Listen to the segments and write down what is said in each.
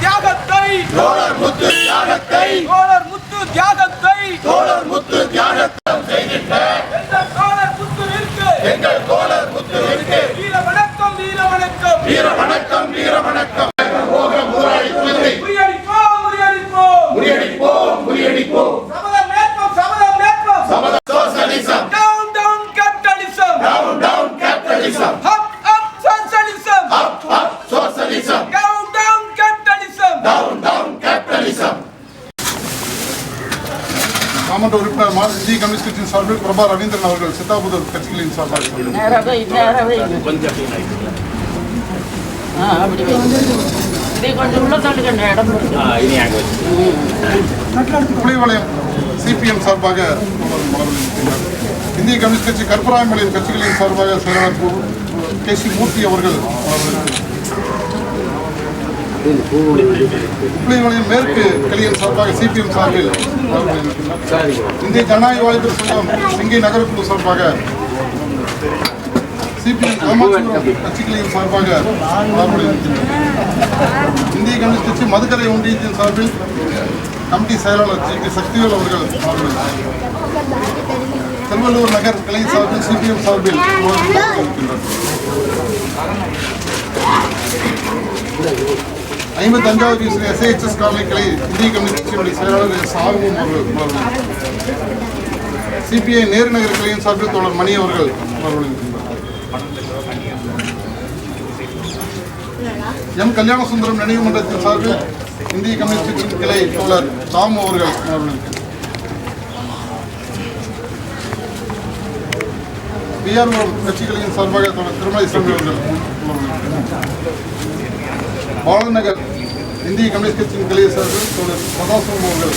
தியாகத்தை முத்து தியாகத்தை முத்து தியாகத்தை மாமன்ற உறுப்பினர் மா- இந்திய கம்யூனிஸ்ட் கட்சியின் சார்பில் பிரபா ரவீந்திரன் அவர்கள் சித்தாபுதூர் கட்சிகளின் சார்பாக. புலிவளையம் சிபிஎம் சார்பாக. இந்திய கம்யூனிஸ்ட் கட்சி கற்பராயமலையின் கட்சிகளின் சார்பாக செயலாளர் கே சி மூர்த்தி அவர்கள் மலர் மேற்கு கிளையின் சார்பாக சிபிஎம் சார்பில் இந்திய ஜனநாயக வாலிபர் சங்கம் சிங்கை நகரக்குழு சார்பாக சிபிஎம் கட்சிகளின் சார்பாக இந்திய கம்யூனிஸ்ட் கட்சி மதுக்கரை ஒன்றியத்தின் சார்பில் கமிட்டி செயலாளர் ஜி கே சக்திவேல் அவர்கள் திருவள்ளூர் நகர் கிளை சார்பில் சிபிஎம் சார்பில் மலர் தஞ்சாவூர் ஐம்பத்தி அஞ்சாவது காலனி கிளை இந்திய கம்யூனிஸ்ட் கட்சியினுடைய செயலாளர் எஸ் அவர்கள் சிபிஐ நேரு நகர் கிளையின் சார்பில் தோழர் மணி அவர்கள் எம் கல்யாண சுந்தரம் நினைவு மன்றத்தின் சார்பில் இந்திய கம்யூனிஸ்ட் கட்சியின் கிளை தோழர் தாமு அவர்கள் மலர் பிஆர்ஓ கட்சிகளின் சார்பாக தோழர் திருமலை சாமி அவர்கள் பாலநகர் இந்திய கம்யூனிஸ்ட் கட்சியின் கிளை சார்பில் தோழர் சதாசிவம் அவர்கள்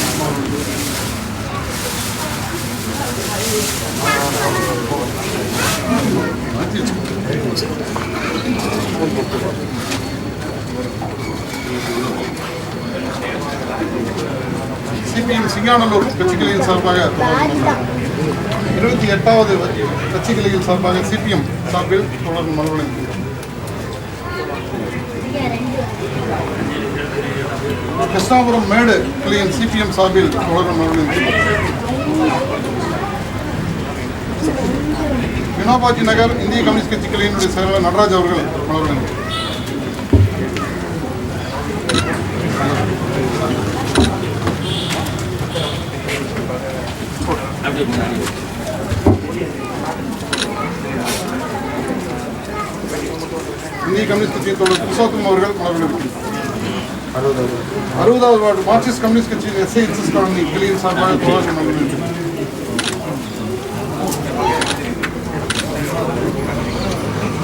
சிபிஎம் சிங்கானல்லூர் கட்சிகளின் சார்பாக இருபத்தி எட்டாவது கட்சிகளின் சார்பாக சிபிஎம் சார்பில் தொடர் மறுவலை கிருஷ்ணாபுரம் மேடு கிளியின் சிபிஎம் சார்பில் தொடரும் வினோபாஜி நகர் இந்திய கம்யூனிஸ்ட் கட்சி கிளையினுடைய செயலாளர் நடராஜ் அவர்கள் மலர்வலை இந்திய கம்யூனிஸ்ட் கட்சியின் தோழர் புருஷோத்தம் அவர்கள் மலர்வலை அறுபதாவது வார்டு மார்க்சிஸ்ட் கம்யூனிஸ்ட் கட்சியின் எஸ்ஐஎஸ்எஸ் காலனி கிளையின் சார்பாக தோழர் மலர்வலை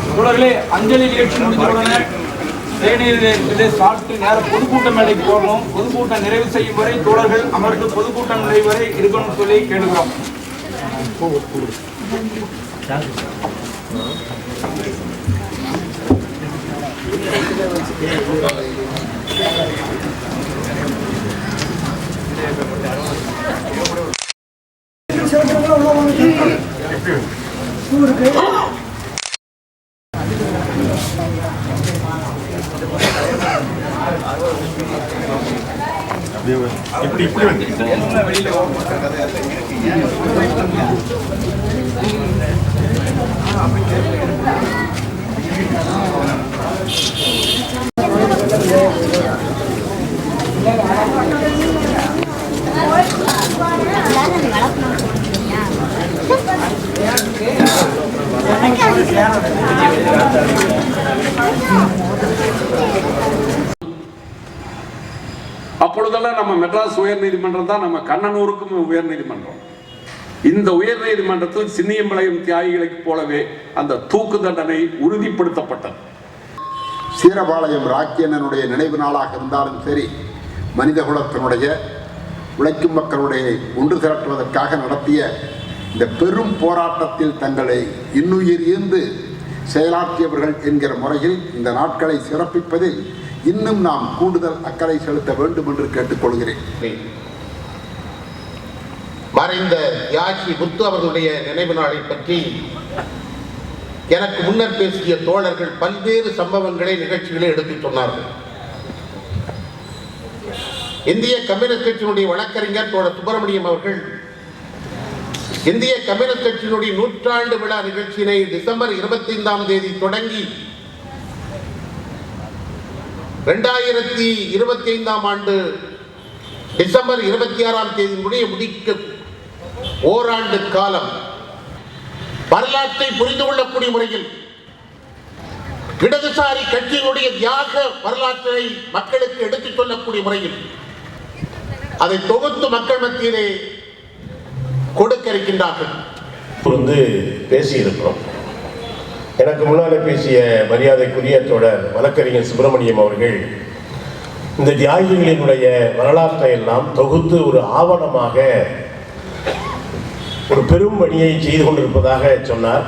தொடர்களே அஞ்சலி நிகழ்ச்சி தேநீர் இதை சாப்பிட்டு நேர பொதுக்கூட்ட மேடைக்கு போகணும் பொதுக்கூட்டம் நிறைவு செய்யும் வரை தோழர்கள் அமர்ந்து பொதுக்கூட்டம் நிறைவு வரை இருக்கணும்னு சொல்லி கேட்டுக்கிறோம் அப்பொழுதெல்லாம் நம்ம மெட்ராஸ் உயர் நீதிமன்றம் தான் நம்ம கண்ணனூருக்கும் உயர் நீதிமன்றம் இந்த உயர் நீதிமன்றத்தில் சின்னியம்பாளையம் தியாகிகளைப் போலவே அந்த தூக்கு தண்டனை உறுதிப்படுத்தப்பட்டது. சீரபாளையம் ராக்கியனனுடைய நினைவு நாளாக இருந்தாலும் சரி மனித குலத்தினுடைய உழைக்கும் மக்களுடைய ஒன்று திரட்டுவதற்காக நடத்திய இந்த பெரும் போராட்டத்தில் தங்களை இன்னுயிர் இருந்து செயலாற்றியவர்கள் என்கிற முறையில் இந்த நாட்களை சிறப்பிப்பதில் இன்னும் நாம் கூடுதல் அக்கறை செலுத்த வேண்டும் என்று கேட்டுக்கொள்கிறேன். மறைந்த தியாகி புத்து அவர்களுடைய நினைவு நாளை பற்றி எனக்கு முன்னர் பேசிய தோழர்கள் பல்வேறு சம்பவங்களை நிகழ்ச்சிகளை எடுத்துச் சொன்னார்கள். இந்திய கம்யூனிஸ்ட் கட்சியினுடைய வழக்கறிஞர் தோழர் சுப்பிரமணியம் அவர்கள் இந்திய கம்யூனிஸ்ட் கட்சியினுடைய நூற்றாண்டு விழா நிகழ்ச்சியினை டிசம்பர் இருபத்தி ஐந்தாம் தேதி தொடங்கி ரெண்டாயிரத்தி இருபத்தி ஐந்தாம் ஆண்டு டிசம்பர் இருபத்தி ஆறாம் தேதி முடிய முடிக்க ஓராண்டு காலம் வரலாற்றை புரிந்து கொள்ளக்கூடிய முறையில் இடதுசாரி கட்சியினுடைய தியாக வரலாற்றை மக்களுக்கு எடுத்துச் சொல்லக்கூடிய முறையில் அதை தொகுத்து மக்கள் மத்தியிலே கொடுக்க இருக்கின்றார்கள். வந்து பேசியிருக்கிறோம். எனக்கு முன்னால் பேசிய மரியாதைக்குரிய தொடர் வழக்கறிஞர் சுப்பிரமணியம் அவர்கள் இந்த தியாகிகளினுடைய வரலாற்றை எல்லாம் தொகுத்து ஒரு ஆவணமாக ஒரு பெரும் பணியை செய்து கொண்டிருப்பதாக சொன்னார்.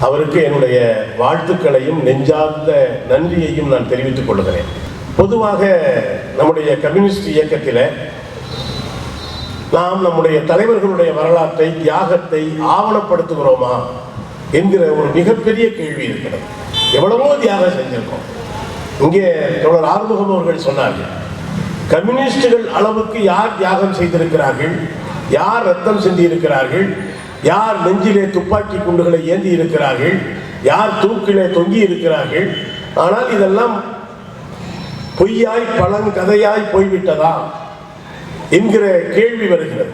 அவருக்கு என்னுடைய வாழ்த்துக்களையும் நெஞ்சார்ந்த நன்றியையும் நான் தெரிவித்துக் கொள்கிறேன். பொதுவாக நம்முடைய கம்யூனிஸ்ட் இயக்கத்தில் நாம் நம்முடைய தலைவர்களுடைய வரலாற்றை தியாகத்தை ஆவணப்படுத்துகிறோமா? என்கிற ஒரு மிகப்பெரிய கேள்வி இருக்கிறது. எவ்வளவோ தியாகம் செஞ்சிருக்கோம். இங்கே தோழர் ஆறுமுகம் அவர்கள் சொன்னார்கள் கம்யூனிஸ்டுகள் அளவுக்கு யார் தியாகம் செய்திருக்கிறார்கள்? யார் ரத்தம் சிந்தியிருக்கிறார்கள்? யார் நெஞ்சிலே துப்பாக்கி குண்டுகளை ஏந்தி இருக்கிறார்கள் யார் தூக்கிலே தொங்கி இருக்கிறார்கள்? ஆனால் இதெல்லாம் பொய்யாய் பழங்கதையாய் போய்விட்டதா? என்கிற கேள்வி வருகிறது.